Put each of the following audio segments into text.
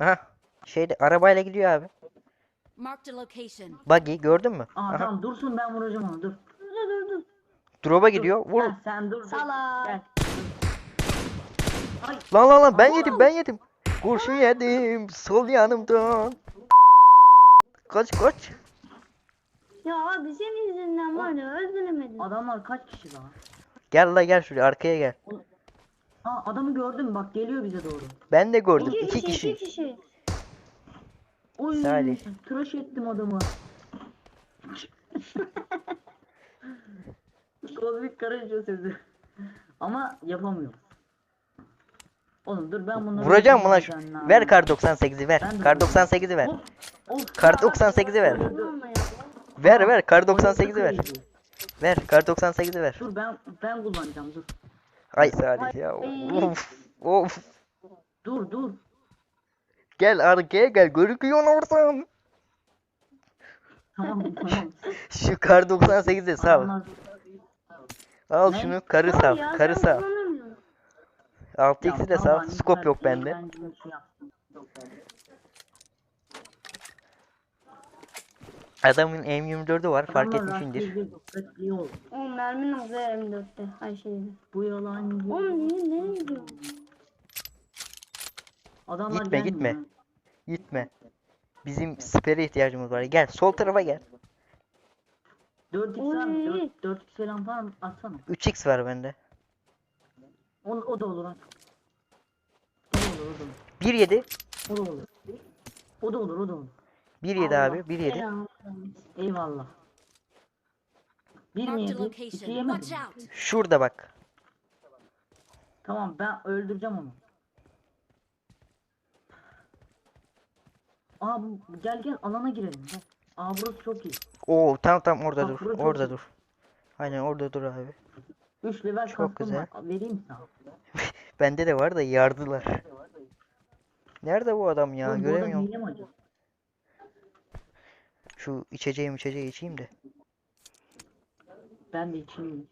Aha. Şeyde arabayla gidiyor abi. Marked a location. Buggy gördün mü? Aa Aha. tamam dursun ben vuracağım onu dur. Dur dur dur. Drop'a gidiyor. Vur. Heh, sen dur. Salak. Gel. Ay Lan lan lan ben Aman. yedim ben yedim. Kurşun yedim sol yanımdan. Kaç kaç. Ya abi senin yüzünden var ya öldüremedim. adamlar kaç kişi daha? Gel la gel şuraya arkaya gel. Aa adamı gördüm bak geliyor bize doğru. Ben de gördüm. İki iki kişi, kişi. iki kişi. Oy Salih. tıraş ettim adamı. Kozmik karınca sesi. Ama yapamıyorum. Oğlum dur ben bunları... Vuracağım mı lan şu? Ver kar 98'i ver. Ben Kar vuracağım. 98'i ver. Of, of. Kar 98'i ver. Ver ver kar Oyun 98'i ver. Ver kar 98'i ver. Dur ben ben kullanacağım dur. Ay Salih ya. Of. Of. Dur dur. Gel arkaya gel. Görüküyor oradan. Tamam tamam. Şu kar 98'i sal. Al Ne? şunu karı sal. ya, Karı ben sal. kullanamıyorum. 6x'i de Ya sal. tamam, Scope yok ben- bende. ben bir şey yaptım. Adamın M24'ü var. Fark etmişindir. rastgele dikkatli ol. Oğlum mermin oldu M4'te. Ay şeyde. Bu yalan. Oğlum niye nereye gidiyorsun? Adamlar Gitme, gelmiyor gitme. Gitme. Bizim spere ihtiyacımız var. Gel sol tarafa gel. 4x var mı? Oy. 4, 4x falan var mı? Atsana. 3x var bende. O, o da olur at. O da olur, o da olur. 1.7. O da olur. O da olur, o da olur. 1.7 abi. 1.7. Selam. Eyvallah. Bir mi Marked a yedi? location. İki yemedi. Watch out. Şurada bak. Tamam ben öldüreceğim onu. Aa bu gel gel alana girelim. Gel. Aa burası çok iyi. Oo tam tam orada Bak, dur. burası Orada dur. Aynen orada dur abi. 3 level Çok kaskım güzel. var. Vereyim sana. Bende de var da yardılar. Nerede bu adam ya? Oğlum, bu adam Göremiyorum. hile mi acaba? Şu içeceğim içeceği içeyim de. Ben de içeyim.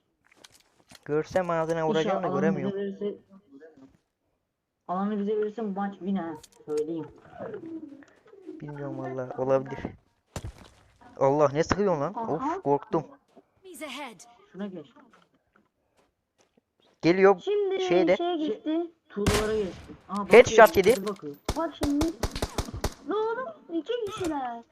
Görsem ağzına vuracağım da göremiyorum. bize verirse Alanı bize verirse bu maç win ha. Söyleyeyim. Bilmiyorum valla. Olabilir. Allah ne sıkıyorsun lan? Aha. Of korktum. Şuna geç. Geliyor. Şimdi Şeyde. şeye gitti. Tuğlalara geçti. Aa, Headshot yedi. Bak şimdi. Ne oğlum? İki kişiler.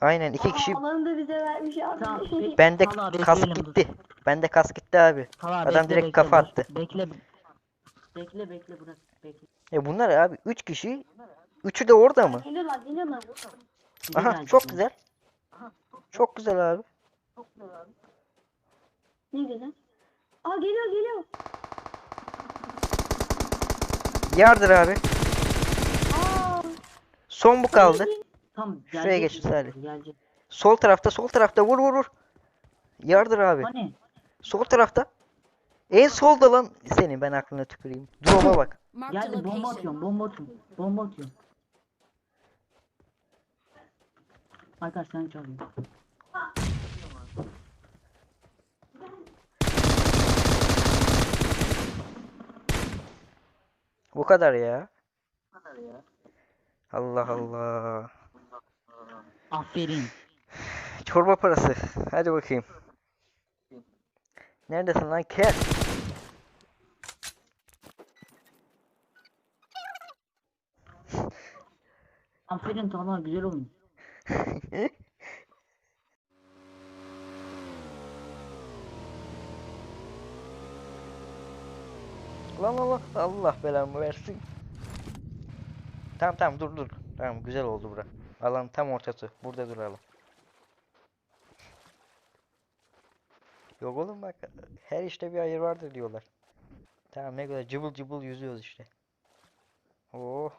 Aynen iki kişi. Alanı da bize vermiş abi. Tamam. Bende bekleyelim, dur. gitti. Bende kas gitti abi. Tamam, Adam bekle, direkt bekle, kafa bekle. attı. Bekle. Bekle bekle bırak. Bekle. Ya bunlar abi 3 kişi. Üçü de orada mı? Geliyorlar geliyorlar. Bize Aha gelecek çok ya. güzel. Çok güzel abi. Ne güzel. Aa geliyor geliyor. Yardır abi. Aa. Son bu kaldı. Tam Şuraya gelecek geç bize, Salih. Gelecek. Sol tarafta sol tarafta vur vur vur. Yardır abi. Hani? Sol tarafta. En solda lan seni ben aklına tüküreyim. Drop'a bak. Geldi bomba atıyorum. Bomba atıyorum. Bomba atıyorum. Arkadaş sen çalıyor. Bu kadar ya. Allah Allah. Aferin. Çorba parası. Hadi bakayım. Neredesin lan kel? Aferin tamam güzel oyun. Lan lan lan. Allah belamı versin. Tamam tamam dur dur. Tamam güzel oldu bura. Alan tam ortası. Burada duralım. Yok oğlum bak. Her işte bir hayır vardır diyorlar. Tamam ne kadar cıbıl cıbıl yüzüyoruz işte. Oh.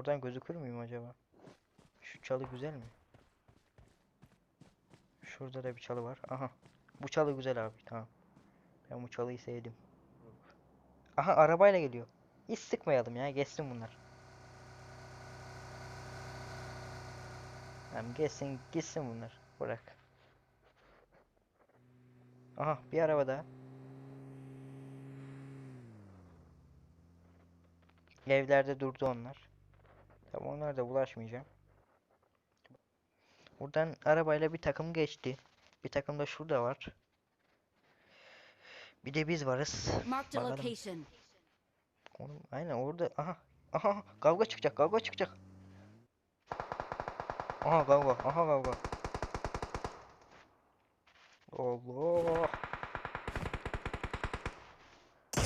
Oradan gözükür müyüm acaba? Şu çalı güzel mi? Şurada da bir çalı var. Aha. Bu çalı güzel abi. Tamam. Ben bu çalıyı sevdim. Aha arabayla geliyor. Hiç sıkmayalım ya. Geçsin bunlar. Tamam geçsin gitsin bunlar. Bırak. Aha bir araba daha. Evlerde durdu onlar. Tamam onlar da bulaşmayacağım. Buradan arabayla bir takım geçti. Bir takım da şurada var. Bir de biz varız. Bakalım. Oğlum, aynen orada. Aha. Aha kavga çıkacak. Kavga çıkacak. Aha kavga. Aha kavga. Allah.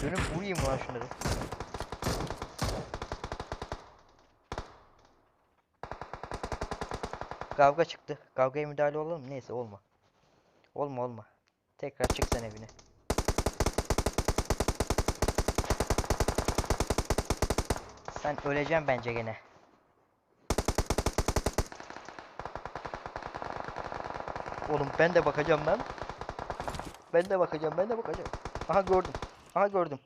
Dönüp vurayım lan şunları. Kavga çıktı. Kavgaya müdahale olalım? Neyse olma. Olma olma. Tekrar çık sen evine. Sen öleceksin bence gene. Oğlum ben de bakacağım lan. Ben de bakacağım, ben de bakacağım. Aha gördüm. Aha gördüm.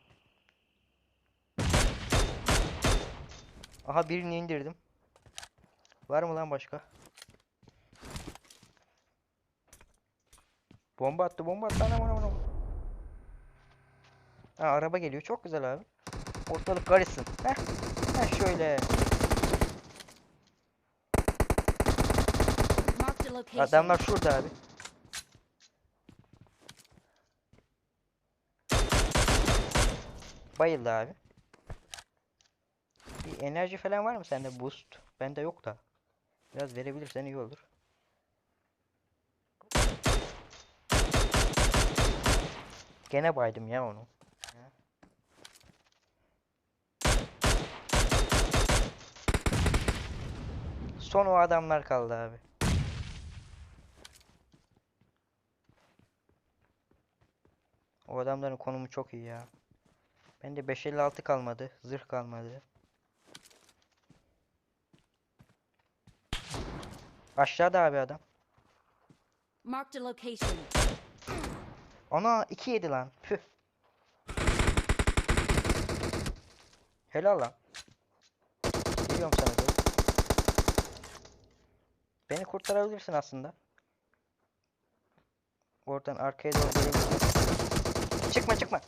Aha birini indirdim. Var mı lan başka? Bomba attı, bomba attı. Anam anam anam. Ha araba geliyor. Çok güzel abi. Ortalık karışsın. Heh. Heh şöyle. Adamlar şurada abi. Bayıldı abi. Bir enerji falan var mı sende boost? Bende yok da. Biraz verebilirsen iyi olur. Gene baydım ya onu. Son o adamlar kaldı abi. O adamların konumu çok iyi ya. Bende 556 kalmadı. Zırh kalmadı. Aşağıda abi adam. Marked a location. Ana 2 yedi lan. Püh. Helal lan. Geliyorum sana doğru. Beni kurtarabilirsin aslında. Oradan arkaya doğru gelebilirsin. Çıkma çıkma.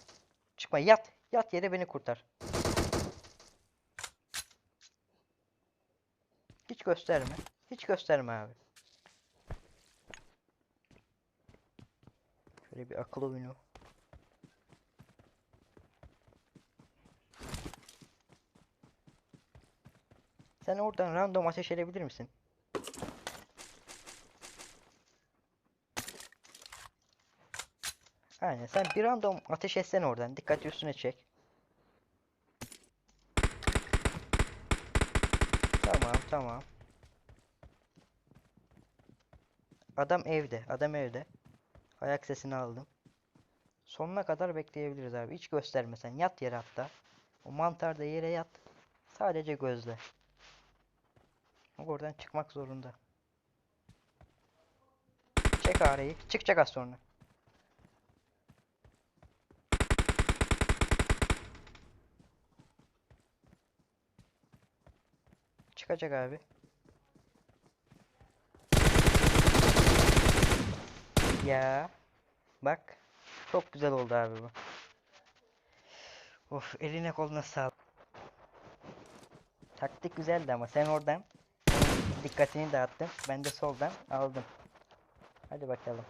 Çıkma yat. Yat yere beni kurtar. Hiç gösterme. Hiç gösterme abi. Şöyle bir akıl oyunu. Sen oradan random ateş edebilir misin? Aynen sen bir random ateş etsen oradan. Dikkat üstüne çek. Tamam tamam. Adam evde. Adam evde. Ayak sesini aldım. Sonuna kadar bekleyebiliriz abi. Hiç göstermesen. Yat yere hatta. O mantarda yere yat. Sadece gözle. Oradan çıkmak zorunda. Çek arayı. Çıkacak az sonra. Çıkacak abi. Ya. Bak. Çok güzel oldu abi bu. Of eline koluna sağlık. Taktik güzeldi ama sen oradan dikkatini dağıttın. Ben de soldan aldım. Hadi bakalım.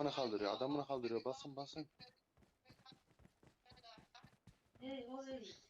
Bana kaldırıyor, adamını kaldırıyor. Basın basın. Evet, o.